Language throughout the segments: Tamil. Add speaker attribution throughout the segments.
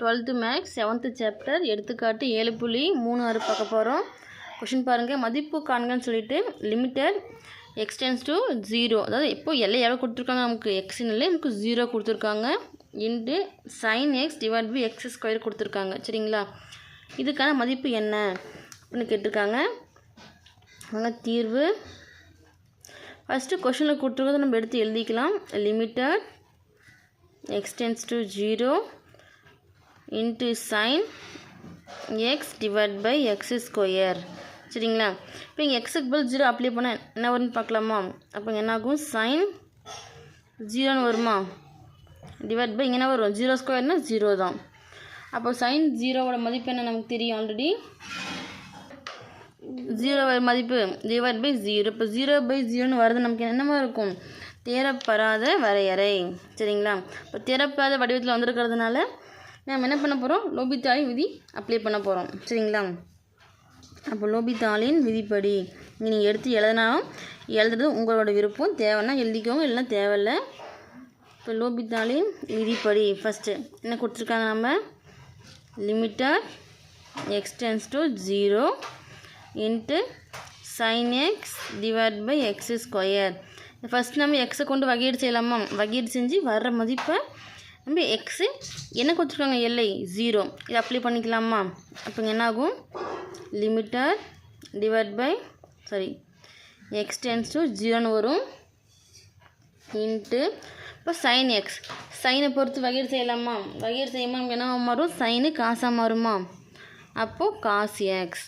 Speaker 1: டுவெல்த்து மேக்ஸ் செவன்த்து சாப்டர் எடுத்துக்காட்டு ஏழு புள்ளி மூணு ஆறு பார்க்க போகிறோம் கொஷின் பாருங்கள் மதிப்பு காண்கன்னு சொல்லிட்டு லிமிட்டட் எக்ஸ்டென்ஸ் டு ஜீரோ அதாவது எப்போ எல்லை எவ்வளோ கொடுத்துருக்காங்க நமக்கு. எக்ஸின் இல்லை நமக்கு ஜீரோ கொடுத்துருக்காங்க. Into sine x divide by x square கொடுத்துருக்காங்க. சரிங்களா? இதுக்கான மதிப்பு என்ன அப்படின்னு கேட்டிருக்காங்க. அங்கே தீர்வு. ஃபஸ்ட்டு கொஷனில் கொடுத்துருக்கதை நம்ம எடுத்து எழுதிக்கலாம். Limited x tends to zero into sine x divide by x square சரிங்களா? இப்போ இங்கே எக்ஸுக்கு பதில் ஜீரோ அப்ளை பண்ணால் என்ன வரும்னு பார்க்கலாமா? அப்போ என்ன ஆகும் சைன் ஜீரோன்னு வருமா? டிவைட் பை இங்கே என்ன வரும்? ஜீரோ ஸ்கொயர்னா ஜீரோ தான். அப்போ சைன் ஜீரோவோட மதிப்பு என்ன நமக்கு தெரியும் ஆல்ரெடி ஜீரோ மதிப்பு டிவைட் பை ஜீரோ இப்போ ஜீரோ பை ஜீரோன்னு வரது. நமக்கு என்னமா இருக்கும்? தேரப்படாத வரையறை. சரிங்களா? இப்போ தேரப்படாத வடிவத்தில் வந்திருக்கிறதுனால நம்ம என்ன பண்ண போகிறோம் லோபித்தாளின் விதி அப்ளை பண்ண போகிறோம் சரிங்களா? அப்போ லோபித்தாளின் விதிப்படி நீங்கள் எடுத்து எழுதினாலும் எழுதுறது உங்களோட விருப்பம். தேவைன்னா எழுதிக்கோங்க. இல்லைனா தேவையில்லை. இப்போ லோபித்தாளின் விதிப்படி ஃபஸ்ட்டு என்ன கொடுத்துருக்காங்க நம்ம? Limited x tends to zero into sine x divide by x square first நம்ம எக்ஸை கொண்டு வகையீடு செய்யலாமா? வகையீடு செஞ்சு வர்ற மதிப்பை நம்ம எக்ஸு என்ன கொடுத்துருக்காங்க? எல்லை ஜீரோ இது அப்ளை பண்ணிக்கலாமா? அப்போ என்ன ஆகும் limiter divide by sorry x tends to ஜீரோன்னு வரும். இன்ட்டு இப்போ சைன் எக்ஸ் சைனை பொறுத்து வகையீடு செய்யலாமா? வகையீடு செய்யுமா நமக்கு என்ன மாறும்? சைனு காசாக மாறுமா? அப்போது காசு எக்ஸ்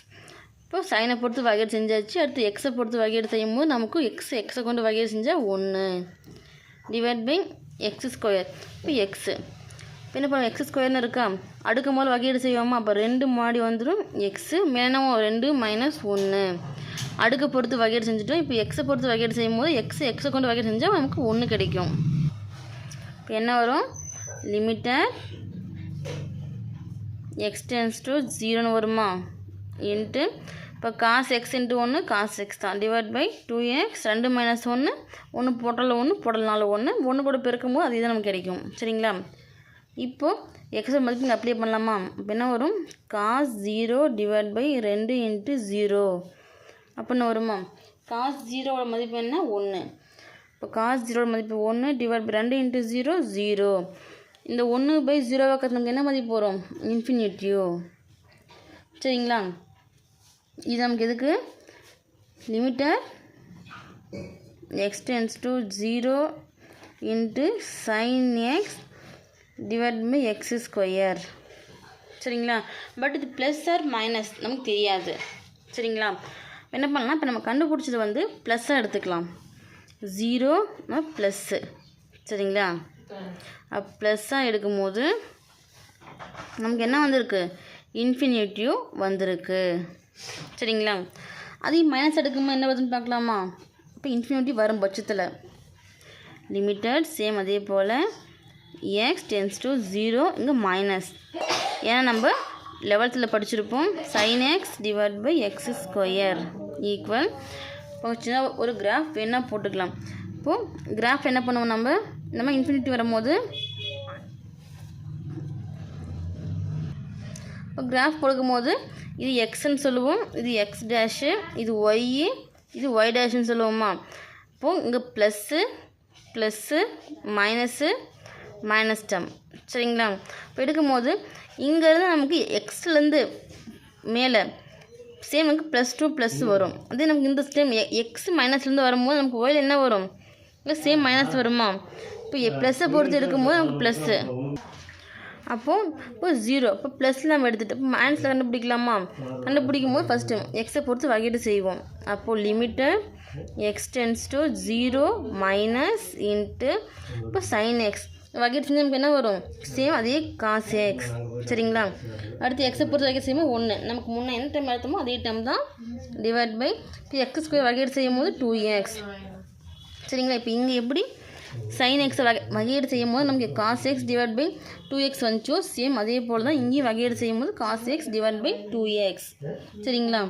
Speaker 1: இப்போ சைனை பொறுத்து வகையீடு செஞ்சாச்சு. அடுத்து எக்ஸை பொறுத்து வகையீடு செய்யும் போது நமக்கு எக்ஸ் எக்ஸை கொண்டு வகையீடு செஞ்சால் ஒன்று டிவைட் பை எக்ஸ் ஸ்கொயர் இப்போ எக்ஸு இப்போ என்ன பண்ணுவோம் எக்ஸ் ஸ்கொயர்னு இருக்கா? அடுக்கு போது வகையீடு செய்வோமா? அப்போ ரெண்டு மாடி வந்துடும் எக்ஸு மேலே ரெண்டு மைனஸ் ஒன்று அடுக்கு பொறுத்து வகையீடு செஞ்சுட்டோம். இப்போ எக்ஸை பொறுத்து வகையீடு செய்யும் போது எக்ஸ் எக்ஸை கொண்டு வகையீடு செஞ்சால் நமக்கு ஒன்று கிடைக்கும். இப்போ என்ன வரும்? லிமிட்டட் எக்ஸ்டென்ஸ் டு ஜீரோன்னு வருமா? இன்ட்டு இப்போ காசு எக்ஸ் இன்ட்டு ஒன்று காசு எக்ஸ் தான். டிவைட் பை டூ எக்ஸ் ரெண்டு மைனஸ் ஒன்று ஒன்று போட்டலில் ஒன்று போடலனால ஒன்று ஒன்று கூட பெருக்கும்போது அது தான் நமக்கு கிடைக்கும். சரிங்களா? இப்போது எக்ஸ் மதிப்பு இங்கே அப்ளை பண்ணலாமா? இப்போ என்ன வரும்? காஸ் ஜீரோ டிவைட் பை ரெண்டு இன்ட்டு ஜீரோ அப்படின்னு வருமா? காஸ் ஜீரோவோட மதிப்பு என்ன? ஒன்று இப்போ காஸ் ஜீரோட மதிப்பு ஒன்று டிவைட் பை ரெண்டு இன்ட்டு ஜீரோ ஜீரோ இந்த ஒன்று பை ஜீரோ பக்கத்தில் நமக்கு என்ன மதிப்பு வரும்? இன்ஃபினிட்டியோ சரிங்களா? இது நமக்கு எதுக்கு? Limiter x tends to zero into sine x divide by x square சரிங்களா? பட் இது ப்ளஸ் ஆர் மைனஸ் நமக்கு தெரியாது. சரிங்களா? என்ன பண்ணலாம்? இப்போ நம்ம கண்டுபிடிச்சது வந்து ப்ளஸ்ஸாக எடுத்துக்கலாம். ஜீரோ ப்ளஸ்ஸு சரிங்களா? ப்ளஸ்ஸாக எடுக்கும்போது நமக்கு என்ன வந்திருக்கு? இன்ஃபினிட்டிவ் வந்திருக்கு. சரிங்களா? அதையும் மைனஸ் எடுக்கும்போது என்ன வருதுன்னு பார்க்கலாமா? இப்போ இன்ஃபினிட்டி வரும் பட்சத்தில். லிமிட்டட் சேம் அதே போல். எக்ஸ் டென்ஸ் டு ஜீரோ இங்கே மைனஸ் ஏன்னா நம்ம லெவல்த்தில் படிச்சிருப்போம். Sine x divide by x square equal இப்போ சின்ன ஒரு கிராஃப் வேணால் போட்டுக்கலாம். இப்போது கிராஃப் என்ன பண்ணுவோம் நம்ம? நம்ம இன்ஃபினிட்டி வரும்போது இப்போ கிராஃப் கொடுக்கும்போது இது எக்ஸ்ன்னு சொல்லுவோம் இது எக்ஸ் டேஷு இது ஒய்யு இது ஒய் டேஷ்னு சொல்லுவோமா? இப்போது இங்கே ப்ளஸ்ஸு ப்ளஸ்ஸு மைனஸு மைனஸ் டம் சரிங்களா? இப்போ எடுக்கும்போது இங்கேருந்து நமக்கு எக்ஸ்லேருந்து மேலே சேம் நமக்கு ப்ளஸ் டூ ப்ளஸ் வரும். அதே நமக்கு இந்த சேம் எக்ஸ் மைனஸ்லேருந்து வரும்போது நமக்கு ஒயில் என்ன வரும்? இல்லை சேம் மைனஸ் வருமா? இப்போ ப்ளஸ்ஸை பொறுத்து எடுக்கும்போது நமக்கு ப்ளஸ்ஸு அப்போது இப்போ ஜீரோ இப்போ ப்ளஸில் நம்ம எடுத்துகிட்டு இப்போ மைனஸில் கண்டுபிடிக்கலாமா? கண்டுபிடிக்கும் போது ஃபஸ்ட்டு எக்ஸை பொறுத்து வகையீடு செய்வோம். அப்போது limit x tends to zero minus into இப்போ சைன் எக்ஸ் வகையீடு செஞ்சு நமக்கு என்ன வரும்? சேம் அதே காசு எக்ஸ் சரிங்களா? அடுத்து எக்ஸை பொறுத்து வகையீடு செய்யும்போது ஒன்று நமக்கு முன்னே என்ன டைம் எடுத்தோமோ அதே டைம் தான் டிவைட் பை இப்போ எக்ஸ் ஸ்கொயர் வகையீடு செய்யும் போது டூ எக்ஸ் சரிங்களா? இப்போ இங்கே எப்படி? சைன் எக்ஸை வகை வகையீடு செய்யும் போது நமக்கு cos x divide by two x வந்துச்சோ. சேம் அதே போல் தான் இங்கேயும் வகையீடு செய்யும் போது cos x divide by two x சரிங்களா?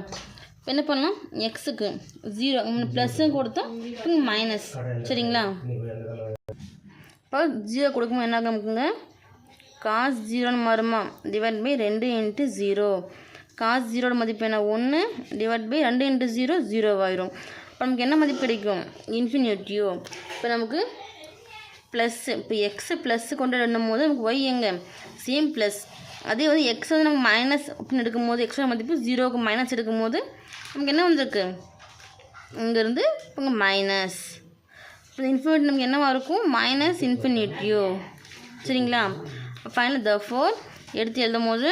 Speaker 1: இப்போ என்ன பண்ணலாம்? எக்ஸுக்கு ஜீரோ ப்ளஸ்ஸும் கொடுத்தா மைனஸ் சரிங்களா? இப்போ ஜீரோ கொடுக்கும்போது என்ன ஆகும் நமக்குங்க? காஸ் ஜீரோன்னு மாறுமா? டிவைட் பை ரெண்டு இன்ட்டு ஜீரோ காஸ் ஜீரோட மதிப்பு என்ன? ஒன்று டிவைட் பை ரெண்டு இன்ட்டு ஜீரோ ஜீரோவாயிரும் இப்போ நமக்கு என்ன மதிப்பு கிடைக்கும்? இன்ஃபினிட்டியோ இப்போ நமக்கு ப்ளஸ்ஸு இப்போ எக்ஸு ப்ளஸ்ஸு கொண்டு எண்ணும் போது நமக்கு ஒய் எங்கே? சேம் ப்ளஸ் அதே வந்து எக்ஸ் வந்து நமக்கு மைனஸ் அப்படின்னு எடுக்கும்போது எக்ஸோட மதிப்பு ஜீரோவுக்கு மைனஸ் எடுக்கும்போது நமக்கு என்ன வந்திருக்கு? இங்கேருந்து இப்போ மைனஸ் இப்போ இன்ஃபினிட்டி நமக்கு என்னவாக இருக்கும்? மைனஸ் இன்ஃபினிட்டியோ சரிங்களா? ஃபைனல் த ஃபோர் எடுத்து எழுதும் போது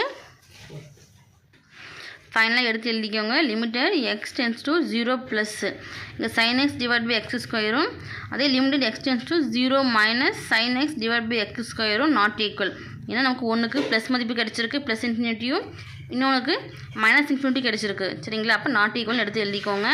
Speaker 1: ஃபைனலாக எடுத்து எழுதிக்கோங்க. Limited x tends to zero plus இங்கே sine x divide by x ஸ்கொயரும் அதே limited x tends to zero minus sine x divide by x ஸ்கொயரும் not equal ஏன்னா நமக்கு ஒன்றுக்கு ப்ளஸ் மதிப்பு கிடச்சிருக்கு ப்ளஸ் இன்ஃபினிட்டியும் இன்னொன்றுக்கு மைனஸ் இன்ஃபினிட்டி கிடச்சிருக்கு. சரிங்களா? அப்போ நாட் ஈக்குவல் எடுத்து எழுதிக்கோங்க.